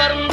వర్ణ